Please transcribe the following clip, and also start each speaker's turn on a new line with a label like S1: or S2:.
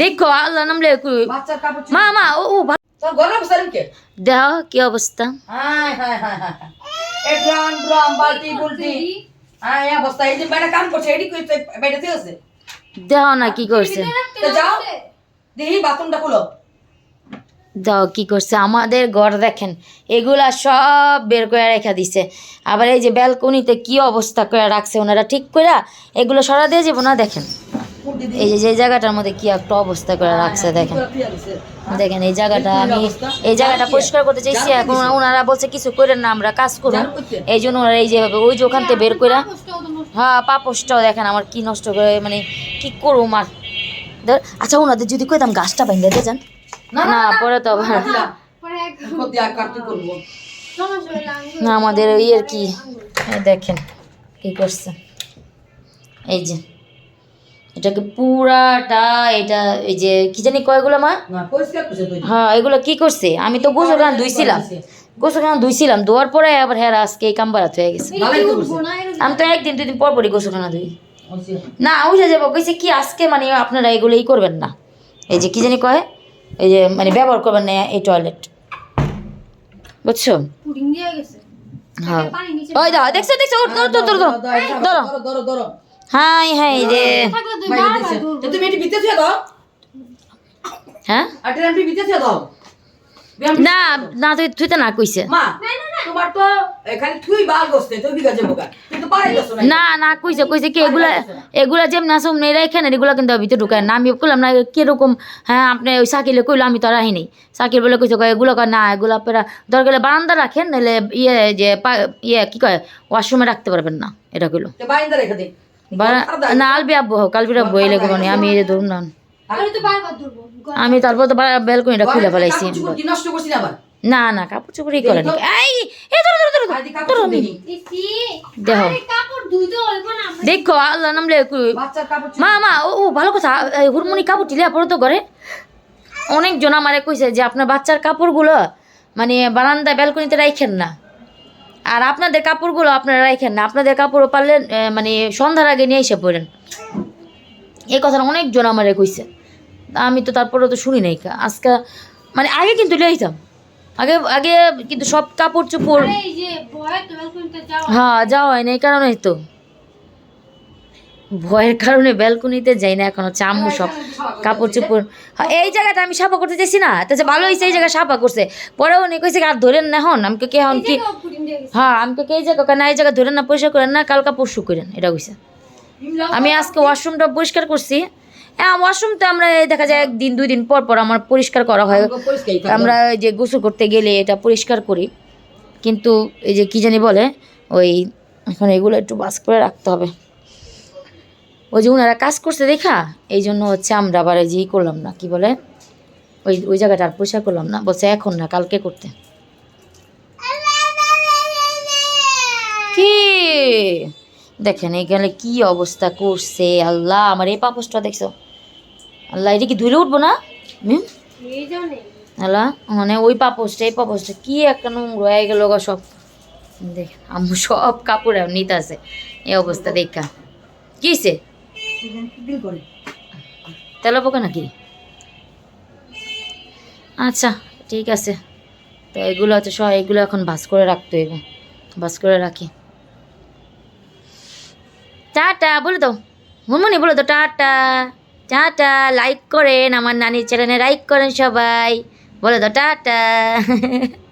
S1: দেখো আল্লাহ
S2: নাম লে
S1: মা মা ও দেহ কি? অবস্থা। দেহ না কি করছে। দাও কি করছে? আমাদের ঘর দেখেন এগুলা সব বের করে রেখা দিছে। আবার এই যে ব্যালকনিতে কি অবস্থা করে রাখছে ওনারা ঠিক করে এগুলো সরা দিয়ে যাব না দেখেন। এই যে যে জায়গাটার মধ্যে কি একটা অবস্থা করে রাখছে দেখেন। দেখেন এই জায়গাটা আমি এই জায়গাটা পরিষ্কার করতে চাইছি এখন ওনারা বলছে কিছু করেন না আমরা কাজ করুন এই জন্য ওনারা এই যেভাবে ওই যে ওখান থেকে বের করে হ্যাঁ পাপোসটাও দেখেন আমার কি নষ্ট করে মানে কি করব ধর- আচ্ছা ওনাদের যদি কইতাম গাছটা ভেঙে দিয়ে যান। না পরে তো আবার না। আমাদের ওই আর কি। দেখেন কি করছে। এই যে। এটাকে পুরাটা এটা এই যে কি জানি কয়গুলো মা হ্যাঁ এগুলো কি করছে আমি তো গোসল খান ধুইছিলাম গোসল খান ধুইছিলাম ধোয়ার পরে আবার হ্যাঁ আজকে এই কাম্বারাত হয়ে গেছে আমি তো একদিন দুদিন পর পরই গোসলখানা ধুই না উঠে যাব কইছে কি আজকে মানে আপনারা এগুলো ই করবেন না এই যে কি জানি কয় এই যে মানে ব্যবহার করবেন না এই টয়লেট বুঝছ হ্যাঁ ওই দেখছ দেখছ ধরো ধরো ধরো ধরো হাই হাই রে।
S2: তুমি এটি ছুঁয়ে দাও।
S1: হ্যাঁ?
S2: ছুঁয়ে দাও।
S1: না না তুই তুই তো না কইছে।
S2: মা তোমার তো এখানে থুই বাল বসতে তো বিঘা যাব কিন্তু পারে না
S1: না না কইছে কইছে কি এগুলা আসুন মেয়েরা এখানে এগুলা কিন্তু ভিতরে ঢুকায় না। আমি না কীরকম হ্যাঁ আপনি ওই সাকিলে কইলো আমি তো সাকিল বলে কইছে কয় এগুলো কয় না এগুলো আপনারা দরকার বারান্দা রাখেন নাহলে ইয়ে যে পা- ইয়ে কি কয় ওয়াশরুমে রাখতে পারবেন না এটা কইলো।
S2: তো বাইন্দা রেখে দে।
S1: না আলবি আব্বু হোক আলবির আব্বু এই লেগে আমি এই ধরুন না। আমি তারপর তো ব্যালকনিটা খুলে ফেলাইছি
S2: না
S1: না না কাপড় চোপড়ই করে এই ধরো ধরো ধরো
S2: দেখি।
S1: দেখো। আল্লাহ নামলে মা মা ও ও, ভালো কথা এই হুরমুনি কাপড় টিলে পরে তো করে অনেকজন আমারে কইছে যে আপনার বাচ্চার কাপড়গুলো মানে বারান্দা ব্যালকনিতে রাখেন না। আর আপনাদের কাপড়গুলো আপনারা রাখেন না। আপনাদের কাপড়ও পারলে এ, মানে সন্ধ্যার আগে নিয়ে এসে পড়েন এই কথাটা অনেকজন আমারে কইছে। আমি তো তারপরে তো শুনি নাই। আজকে মানে আগে কিন্তু লইতাম আগে আগে কিন্তু সব কাপড় চোপড় হ্যাঁ যাওয়া হয় না এই কারণেই তো। ভয়ের কারণে ব্যালকনিতে যাই না এখনও চাম্মু সব কাপড় চোপড়। হ্যাঁ, এই জায়গাটা আমি সাফা করতে চাইছি না তো ভালো হয়েছে এই জায়গায় সাফা করছে। পরে উনি কইছে আর ধরেন না হন আমি কে হন কি হ্যাঁ আমি কে এই জায়গা না এই জায়গা ধরেন না পরিষ্কার করেন না কালকা পরশু করেন। এটা কইছে। আমি আজকে ওয়াশরুমটা পরিষ্কার করছি। হ্যাঁ ওয়াশরুম তো আমরা এই দেখা যায় একদিন দুই দিন পর পর আমার পরিষ্কার করা হয়।
S2: আমাকে।
S1: আমরা ওই যে গোসল করতে গেলে এটা পরিষ্কার করি। কিন্তু এই যে কি জানি বলে ওই এখন এগুলো একটু বাস করে রাখতে হবে। ওই যে ওনারা কাজ করছে দেখা এই জন্য হচ্ছে আমরা আবার যে করলাম না, কি বলে? ওই ওই জায়গাটা আর পরিষ্কার করলাম না, বলছে এখন না, কালকে করতে। কি? দেখেন এখানে কি অবস্থা করছে, আল্লাহ, আমার এই পাপসটা দেখছ? আল্লাহ, এটা কি ধুলে উঠবো না? হ্যালো মানে ওই পাপোসটা এই পাপোসটা কি একটা নোংরা হয়ে গেল সব। দেখ আম্মু সব কাপড় নিতে আছে এই অবস্থা দেখা। কিসে
S2: করে।
S1: তেলা পোকা নাকি? আচ্ছা ঠিক আছে। তো এগুলো হচ্ছে সব, এগুলো এখন ভাস করে রাখতে হইব। ভাস করে রাখি। টাটা, বলে দাও। মুনমুনি, বলে দাও, টাটা। টাটা লাইক করেন, আমার নানির চ্যানেলে লাইক করেন সবাই। বলে দাও, টাটা।